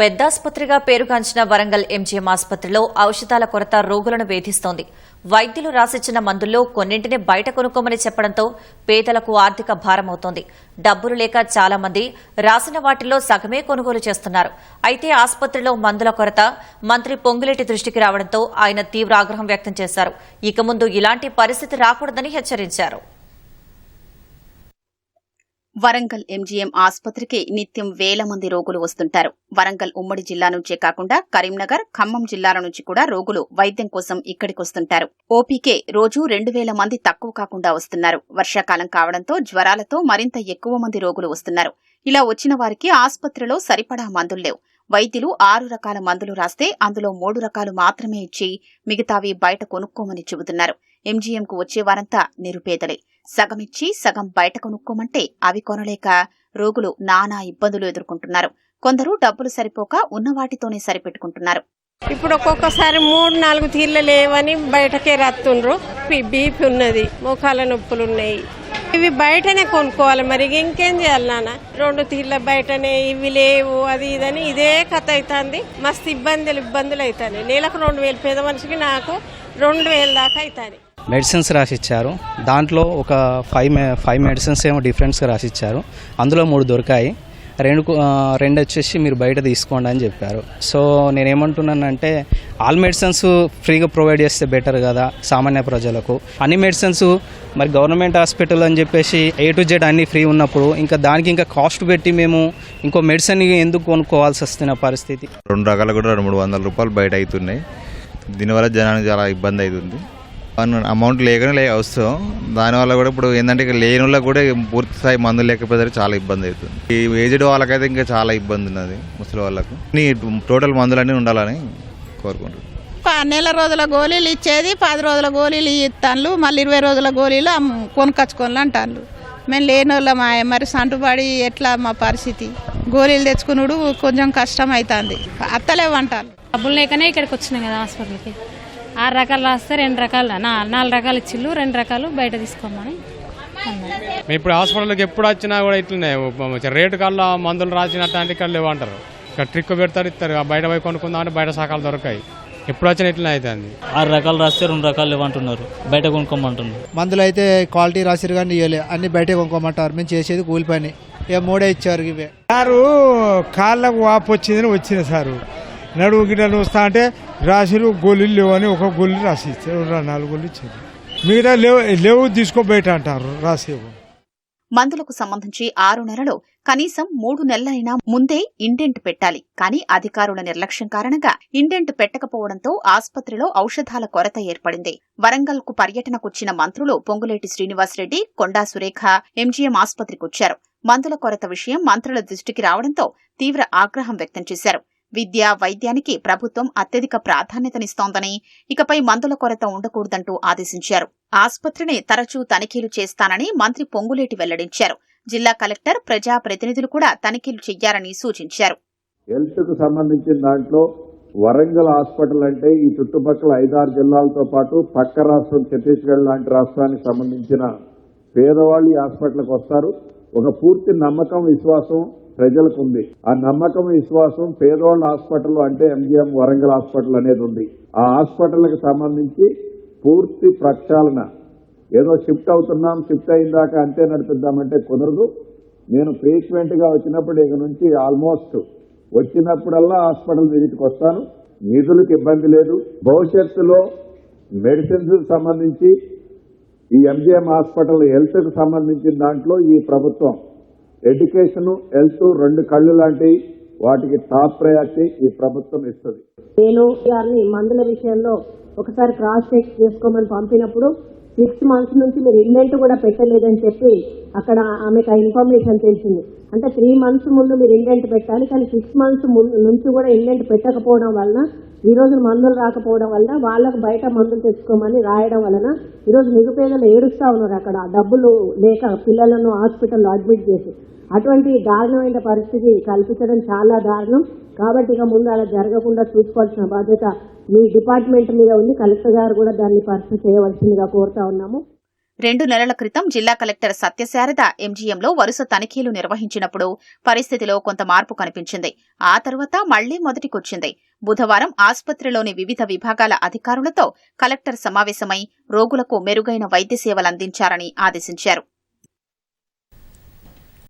పెద్దాసుపత్రిగా పేరుగాంచిన వరంగల్ ఎంజీఎం ఆసుపత్రిలో ఔషధాల కొరత రోగులను వేధిస్తోంది. వైద్యులు రాసిచ్చిన మందుల్లో కొన్నింటిని బయట కొనుక్కోమని చెప్పడంతో పేదలకు ఆర్థిక భారమవుతోంది డబ్బులు లేక చాలా మంది రాసిన వాటిల్లో సగమే కొనుగోలు చేస్తున్నారు. అయితే ఆసుపత్రిలో మందుల కొరత మంత్రి పొంగులేటి దృష్టికి రావడంతో ఆయన తీవ్ర ఆగ్రహం వ్యక్తం చేశారు. ఇక ముందు ఇలాంటి పరిస్థితి రాకూడదని హెచ్చరించారు. వరంగల్ ఎంజీఎం ఆసుపత్రికి నిత్యం వేల మంది రోగులు వస్తుంటారు. వరంగల్ ఉమ్మడి జిల్లా నుంచే కాకుండా కరీంనగర్ ఖమ్మం జిల్లాల నుంచి కూడా రోగులు వైద్యం కోసం ఇక్కడికొస్తుంటారు ఓపీకే రోజు రెండు వేల మంది తక్కువ కాకుండా వస్తున్నారు. వర్షాకాలం కావడంతో జ్వరాలతో మరింత ఎక్కువ మంది రోగులు వస్తున్నారు. ఇలా వచ్చిన వారికి ఆసుపత్రిలో సరిపడా మందులు లేవు. వైద్యులు ఆరు రకాల మందులు రాస్తే అందులో మూడు రకాలు మాత్రమే ఇచ్చి మిగతావి బయట కొనుక్కోమని చెబుతున్నారు. ఎంజీఎంకు వచ్చే వారంతా నిరుపేదలే. సగమిచ్చి సగం బయట కొనుక్కోమంటే అవి కొనలేక రోగులు నానా ఇబ్బందులు ఎదుర్కొంటున్నారు. కొందరు డబ్బులు సరిపోక ఉన్న వాటితోనే సరిపెట్టుకుంటున్నారు. ఇప్పుడు ఒక్కొక్కసారి మూడు నాలుగు తీర్లు లేవని బయటకే రత్తుండ్రు. బీపీ ఉన్నది మోకాల నొప్పులు ఉన్నాయి. ఇవి బయటనే కొనుక్కోవాలి మరి ఇంకేం చేయాలి నాన్న? రెండు తీర్ల బయటనే ఇవి లేవు అది ఇదని ఇదే కథ అవుతుంది మస్తు ఇబ్బందులు ఇబ్బందులు అవుతాయి నెలకు రెండు వేలు పేద మనిషికి నాకు రెండు వేల దాకా అవుతాయి మెడిసిన్స్ రాసిచ్చారు. దాంట్లో ఒక ఫైవ్ మె ఫైవ్ మెడిసిన్స్ ఏమో డిఫరెంట్స్గా రాసిచ్చారు. అందులో మూడు దొరికాయి. రెండు రెండు వచ్చేసి మీరు బయట తీసుకోండి అని చెప్పారు. సో నేనేమంటున్నానంటే ఆల్ మెడిసిన్స్ ఫ్రీగా ప్రొవైడ్ చేస్తే బెటర్ కదా సామాన్య ప్రజలకు. అన్ని మెడిసిన్స్ మరి గవర్నమెంట్ హాస్పిటల్ అని చెప్పేసి ఏ టు జెడ్ అన్ని ఫ్రీ ఉన్నప్పుడు ఇంకా దానికి ఇంకా కాస్ట్ పెట్టి మేము ఇంకో మెడిసిన్ ఎందుకు కొనుక్కోవాల్సి వస్తున్న పరిస్థితి? రెండు రకాలు కూడా రెండు మూడు వందల రూపాయలు బయట అవుతున్నాయి. దీనివల్ల జనానికి చాలా ఇబ్బంది అవుతుంది. అమౌంట్ లేకనే లే వస్తాం దానివల్ల కూడా ఇప్పుడు ఏంటంటే ఇక లేని వాళ్ళకి కూడా పూర్తి స్థాయి మందులు లేకపోతే చాలా ఇబ్బంది అవుతుంది. ఈ ఏజ్డ్ వాళ్ళకైతే ఇంకా చాలా ఇబ్బంది ఉన్నది ముసలి వాళ్ళకు. టోటల్ మందులన్నీ ఉండాలని కోరుకుంటున్నాను. నెల రోజుల గోళీలు ఇచ్చేది పది రోజుల గోళీలు ఇస్తాను మళ్ళీ ఇరవై రోజుల గోళీలు కొనుక్కొచ్చుకోవాలి అంటాను మేము లేని వాళ్ళం. మరి సంటుబడి ఎట్లా మా పరిస్థితి? గోళీలు తెచ్చుకున్నాడు కొంచెం కష్టం అవుతుంది. అత్తలేవంటారు డబ్బులు లేకనే ఇక్కడికి వచ్చినాం కదా హాస్పిటల్కి. ఆరు రకాలు రాస్తే రెండు రకాలు నా నాలుగు రకాలు ఇచ్చిళ్ళు రెండు రకాలు బయట తీసుకోమని అన్నారు. ఇప్పుడు హాస్పిటల్కి ఎప్పుడు వచ్చినా కూడా ఇట్లనే రేటు కల్లా మందులు రాసినట్టు ఇక్కడ లేవు అంటారు ఇక్కడ ట్రిక్ పెడతారు ఇస్తారు. బయట పోయి కొనుక్కుందాం అంటే బయట శాఖలు దొరకాయి. ఎప్పుడు వచ్చినా ఇట్లనే అవుతుంది ఆరు రకాలు రాస్తే రెండు రకాలు ఇవ్వంటున్నారు బయట కొనుక్కోమంటున్నారు. మందులు అయితే క్వాలిటీ రాసిరు కానీ ఇవ్వలే అన్ని బయటే కొనుక్కోమంటారు. మేము చేసేది కూలి పని ఇక మూడే ఇచ్చారు ఇవే. సారు కాళ్ళకు వాపు వచ్చిందని వచ్చిన సారు. నడువు గిట్ల వస్తా అంటే రాసిరు గోళీలు లేవు అని ఒక గోళీ రాసి ఇచ్చారు నాలుగు గోళీలు ఇచ్చారు. మిగతా లేవు లేవు తీసుకో బయట అంటారు రాసేవు మందులకు సంబంధించి ఆరు నెలలు కనీసం మూడు నెలలైనా ముందే ఇండెంట్ పెట్టాలి. కానీ అధికారుల నిర్లక్ష్యం కారణంగా ఇండెంట్ పెట్టకపోవడంతో ఆసుపత్రిలో ఔషధాల కొరత ఏర్పడింది. వరంగల్కు పర్యటనకొచ్చిన మంత్రులు పొంగులేటి శ్రీనివాసరెడ్డి కొండా సురేఖ ఎంజీఎం ఆసుపత్రికొచ్చారు మందుల కొరత విషయం మంత్రుల దృష్టికి రావడంతో తీవ్ర ఆగ్రహం వ్యక్తం చేశారు. విద్య వైద్యానికి ప్రభుత్వం అత్యధిక ప్రాధాన్యతనిస్తోందని ఇకపై మందుల కొరత ఉండకూడదంటూ ఆదేశించారు. ఆసుపత్రిని తరచూ తనిఖీలు చేస్తానని మంత్రి పొంగులేటి వెల్లడించారు. జిల్లా కలెక్టర్ ప్రజా ప్రతినిధులు కూడా తనిఖీలు చెయ్యాలని సూచించారు. హెల్త్కు సంబంధించిన దాంట్లో వరంగల్ హాస్పిటల్ అంటే ఈ చుట్టుపక్కల ఐదారు జిల్లాలతో పాటు పక్క రాష్ట్రం ఛత్తీస్గఢ్ లాంటి రాష్ట్రానికి సంబంధించిన పేదవాళ్ళు ఈ హాస్పిటల్కి వస్తారు. ఒక పూర్తి నమ్మకం విశ్వాసం ప్రజలకు ఉంది ఆ నమ్మకం విశ్వాసం పేదవాళ్ళ హాస్పిటల్ అంటే ఎంజిఎం వరంగల్ హాస్పిటల్ అనేది ఉంది. ఆ హాస్పిటల్కి సంబంధించి పూర్తి ప్రక్షాళన. ఏదో షిఫ్ట్ అవుతున్నాం షిఫ్ట్ అయిన దాకా అంతే నడిపిద్దామంటే కుదరదు. నేను ఫ్రీక్వెంట్గా వచ్చినప్పుడు ఇక నుంచి ఆల్మోస్ట్ వచ్చినప్పుడల్లా హాస్పిటల్ విజిట్కి వస్తాను నిధులకు ఇబ్బంది లేదు. భవిష్యత్తులో మెడిసిన్స్ సంబంధించి ఈ ఎంజిఎం హాస్పిటల్ హెల్త్కు సంబంధించిన దాంట్లో ఈ ప్రభుత్వం ఎడ్యుకేషన్ హెల్త్ రెండు కళ్ళు లాంటివి వాటికి టాప్ ప్రయారిటీ ఈ ప్రభుత్వం ఇస్తుంది. నేను గారిని మందుల విషయంలో ఒకసారి క్రాస్ చెక్ చేసుకోమని పంపినప్పుడు సిక్స్ మంత్స్ నుంచి మీరు ఇన్వెంట్ కూడా పెట్టలేదని చెప్పి అక్కడ ఆమెకు ఆ ఇన్ఫర్మేషన్ తెలిసింది. అంటే త్రీ మంత్స్ ముందు మీరు ఇండెంట్ పెట్టాలి కానీ సిక్స్ మంత్స్ ముందు నుంచి కూడా ఇండెంట్ పెట్టకపోవడం వలన ఈ రోజు మందులు రాకపోవడం వలన వాళ్ళకు బయట మందులు తెచ్చుకోమని రాయడం వలన ఈ రోజు నిరుపేదలు ఏడుస్తూ ఉన్నారు అక్కడ. డబ్బులు లేక పిల్లలను హాస్పిటల్లో అడ్మిట్ చేసి. అటువంటి దారుణమైన పరిస్థితి కల్పించడం చాలా దారుణం. కాబట్టి ఇక ముందు అలా జరగకుండా చూసుకోవాల్సిన బాధ్యత మీ డిపార్ట్మెంట్ మీద ఉంది. కలెక్టర్ గారు కూడా దాన్ని పరిస్థితి చేయవలసిందిగా కోరుతా ఉన్నాము. రెండు నెలల క్రితం జిల్లా కలెక్టర్ సత్యశారద ఎంజీఎంలో వరుస తనిఖీలు నిర్వహించినప్పుడు పరిస్థితిలో కొంత మార్పు కనిపించింది. ఆ తర్వాత మళ్ళీ మొదటికొచ్చింది. బుధవారం ఆసుపత్రిలోని వివిధ విభాగాల అధికారులతో కలెక్టర్ సమావేశమై రోగులకు మెరుగైన వైద్య సేవలందించారని ఆదేశించారు.